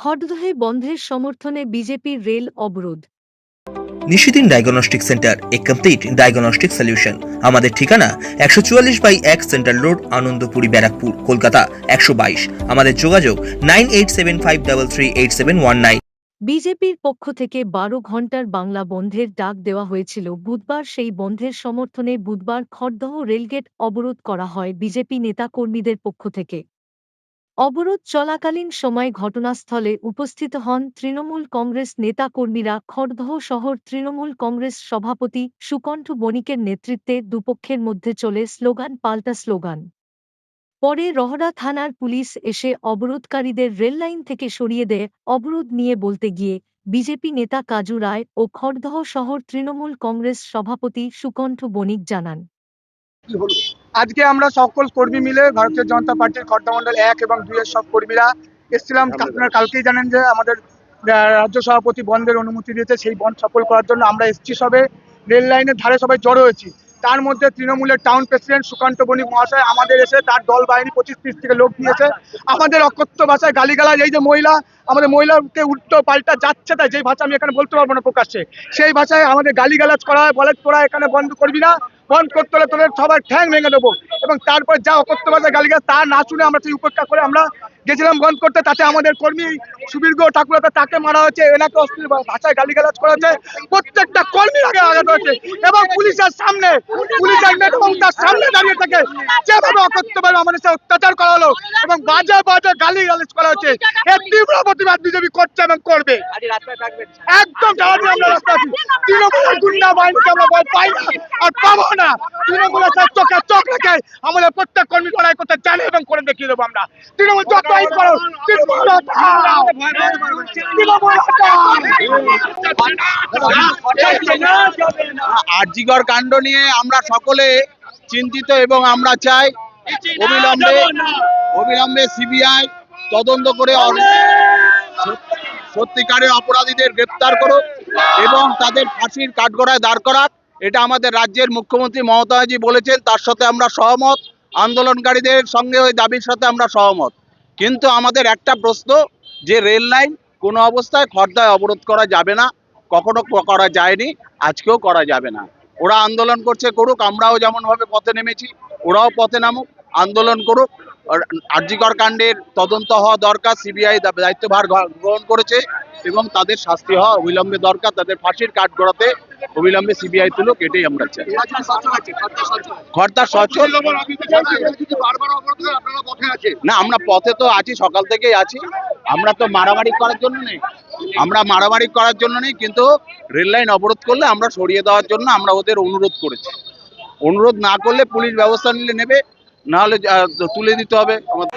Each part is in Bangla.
খড়দহে বন্ধের সমর্থনে বিজেপির রেল অবরোধ। নিশিদিন ডায়াগনস্টিক সেন্টার এ কমপ্লিট ডায়াগনস্টিক সলিউশন আমাদের ঠিকানা একশো চুয়াল্লিশ বাই এক সেন্ট্রাল রোড আনন্দপুরি ব্যারাকপুর কলকাতা একশো বাইশ। আমাদের যোগাযোগ nine eight seven five double three eight seven one nine. বিজেপির পক্ষ থেকে বারো ঘণ্টার বাংলা বন্ধের ডাক দেওয়া হয়েছিল। বুধবার সেই বন্ধের সমর্থনে বুধবার খড়দহ রেলগেট অবরোধ করা হয় বিজেপি নেতাকর্মীদের পক্ষ থেকে। অবরোধ চলাকালীন সময় ঘটনাস্থলে উপস্থিত হন তৃণমূল কংগ্রেস নেতাকর্মীরা খড়দহ শহর তৃণমূল কংগ্রেস সভাপতি সুকণ্ঠ বণিকের নেতৃত্বে দুপক্ষের মধ্যে চলে স্লোগান পাল্টা স্লোগান। পরে রহরা থানার পুলিশ এসে অবরোধকারীদের রেললাইন থেকে সরিয়ে দেয়, অবরোধ নিয়ে বলতে গিয়ে বিজেপি নেতা কাজু রায় ও খড়দহ শহর তৃণমূল কংগ্রেস সভাপতি সুকণ্ঠ বণিক জানান। আজকে আমরা সকল কর্মী মিলে ভারতীয় জনতা পার্টির খর্দামন্ডল এক এবং দুই এর সব কর্মীরা এসেছিলাম। আপনারা কালকেই জানেন যে আমাদের রাজ্য সভাপতি বন্ধের অনুমতি দিয়েছে সেই বন্ধ সফল করার জন্য আমরা এসছি সবে। রেল লাইনের ধারে সবাই জড়ো হয়েছি। তার মধ্যে তৃণমূলের টাউন প্রেসিডেন্ট সুকান্ত বণিক মহাশয় আমাদের এসে তার দল বাহিনী পঁচিশ ত্রিশ থেকে লোক দিয়েছে। আমাদের অকথ্য ভাষায় গালিগালাজ এই যে মহিলা আমাদের মহিলাকে উল্টো পাল্টা যাচ্ছে তাই যেই ভাষা আমি এখানে বলতে পারব না প্রকাশ্যে সেই ভাষায় আমাদের গালিগালাজ করা হয় বলে তোরা এখানে বন্ধ করবি না। বন্ধ করতে হলে তোদের সবার ঠ্যাং ভেঙে দেবো। এবং তারপর যা অকথ্য ভাষায় গালিগালাজ তা না শুনে আমরা সেই উপেক্ষা করে আমরা গেছিলাম বন্ধ করতে। তাতে আমাদের কর্মী সুবীর্গ ঠাকুরতা তাকে মারা হয়েছে এনাকে অশ্লীল ভাষায় গালিগালাজ করা হয়েছে। প্রত্যেকটা কর্মীর আগে আঘাত হয়েছে এবং পুলিশের সামনে পুলিশের নেতাবাবু তার সামনে দাঁড়িয়ে থাকে। যেভাবে অকথ্যভাবে আমাদের সাথে অত্যাচার করা হলো এবং বাজে বাজে গালি গালাজ করা হচ্ছে এর তীব্র প্রতিবাদ বিজেপি করছে এবং করবে। একদম আমরা রাস্তা আছি তৃণমূলের গুন্ডা বাহিনীকে আমরা ভয় পাই না আর পাবো না। তৃণমূলের সাথে চোখে চোখ রেখে আমাদের প্রত্যেক কর্মী লড়াই করতে জানে এবং করে দেখিয়ে দেবো আমরা। তৃণমূল যত আইন করো। তৃণমূল। আরজিগর কাণ্ড নিয়ে আমরা সকলে চিন্তিত এবং আমরা চাই অবিলম্বে অবিলম্বে সিবিআই তদন্ত করে সত্যিকারের অপরাধীদের গ্রেপ্তার করুক। এবং তাদের ফাঁসির কাঠগড়ায় দাঁড় করাক, এটা আমাদের রাজ্যের মুখ্যমন্ত্রী মমতাজি বলেছেন, তার সাথে আমরা সহমত, আন্দোলনকারীদের সঙ্গে ওই দাবির সাথে আমরা সহমত। কিন্তু আমাদের একটা প্রশ্ন, যে রেল লাইন কোনো অবস্থায় খর্দায় অবরোধ করা যাবে না, কখনো করা যায়নি, আজকেও করা যাবে না। ওরা আন্দোলন করছে করুক, আমরাও যেমন ভাবে পথে নেমেছি, ওরাও পথে নামুক, আন্দোলন করুক। আর আরজিকর কাণ্ডের তদন্ত হওয়া দরকার, সিবিআই দায়িত্বভার গ্রহ- গ্রহণ করেছে। এবং তাদের শাস্তি হওয়া অবিলম্বে দরকার। তাদের ফাঁসির কাঠ গড়াতে অবিলম্বে সিবিআই তুলুক এটাই আমরা চাই। খর্দা সচল না আমরা পথে তো আছি সকাল থেকেই আছি। আমরা তো মারামারি করার জন্য নেই। আমরা মারামারি করার জন্য নেই কিন্তু রেল লাইন অবরোধ করলে আমরা সরিয়ে দেওয়ার জন্য আমরা ওদের অনুরোধ করেছি। অনুরোধ না করলে পুলিশ ব্যবস্থা নিলে নেবে না হলে তুলে দিতে হবে। আমাদের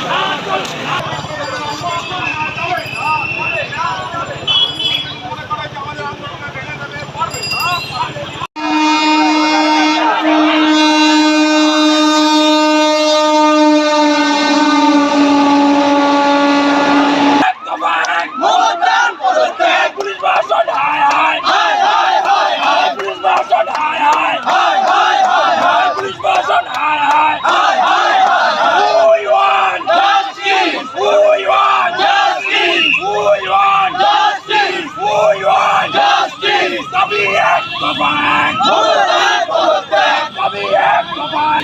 পুলিশ বাসন হায় হায় হায় হায় হায় হায় পুলিশ বাসন হায় হায় হায় হায় হায় হায় পুলিশ বাসন হায় হায় হায় হায় হায় We want justice. We want justice. We want justice. We want justice. দাবি এক দফায় পদত্যাগ পদত্যাগ দাবি এক দফায়